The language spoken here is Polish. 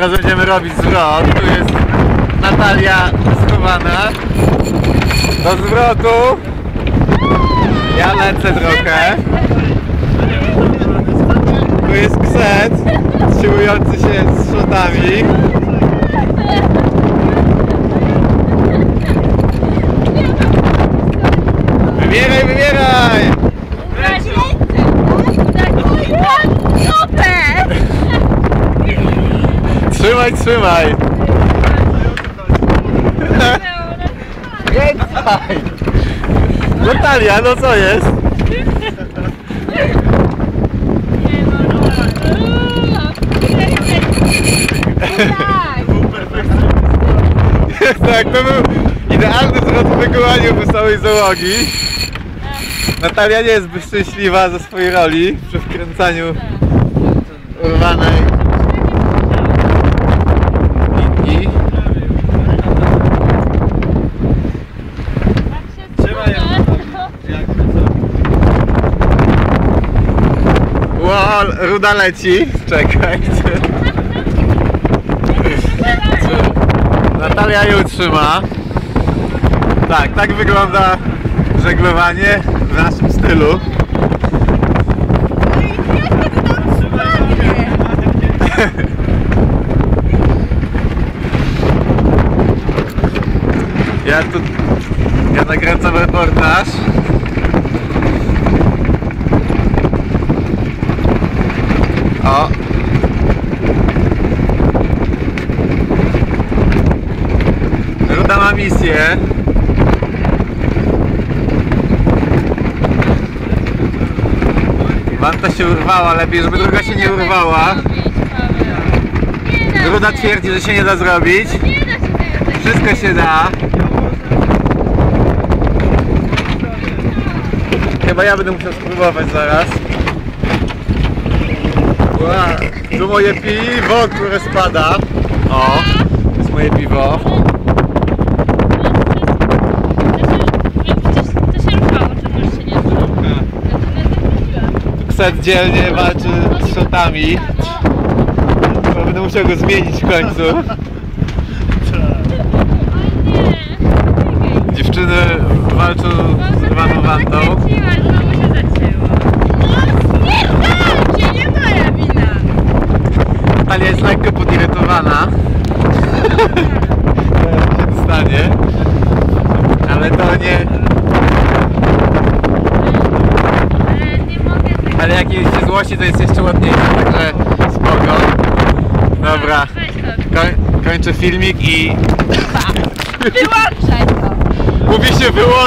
Teraz będziemy robić zwrot. Tu jest Natalia schowana. Do zwrotu. Ja lecę trochę. Tu jest kset, siłujący się z szotami. Trzymaj, trzymaj! Kręcaj! Natalia, no co jest? tak, to był idealny zwrot w wykonaniu całej załogi. Natalia nie jest szczęśliwa ze swojej roli przy wkręcaniu Ło, ruda leci. Czekajcie. Natalia ją trzyma. Tak, tak wygląda żeglowanie w naszym stylu. Ja tu ja nakręcam reportaż. O. Ruda ma misję. Wanta się urwała, lepiej żeby druga się nie urwała. Ruda twierdzi, że się nie da zrobić. Wszystko się da. Chyba ja będę musiał spróbować zaraz. Tu moje piwo, które spada. O, to jest moje piwo. Kset dzielnie walczy z szotami. Będę musiał go zmienić w końcu. Dziewczyny walczą z rwaną wantą. Natalia jest lekko podirytowana. Teraz się dostanie. Ale to nie... Ale jak jej się złości, to jest jeszcze ładniejsze, także spoko. Dobra, koń, kończę filmik i Wyłączaj to! mówi się wyłączyć.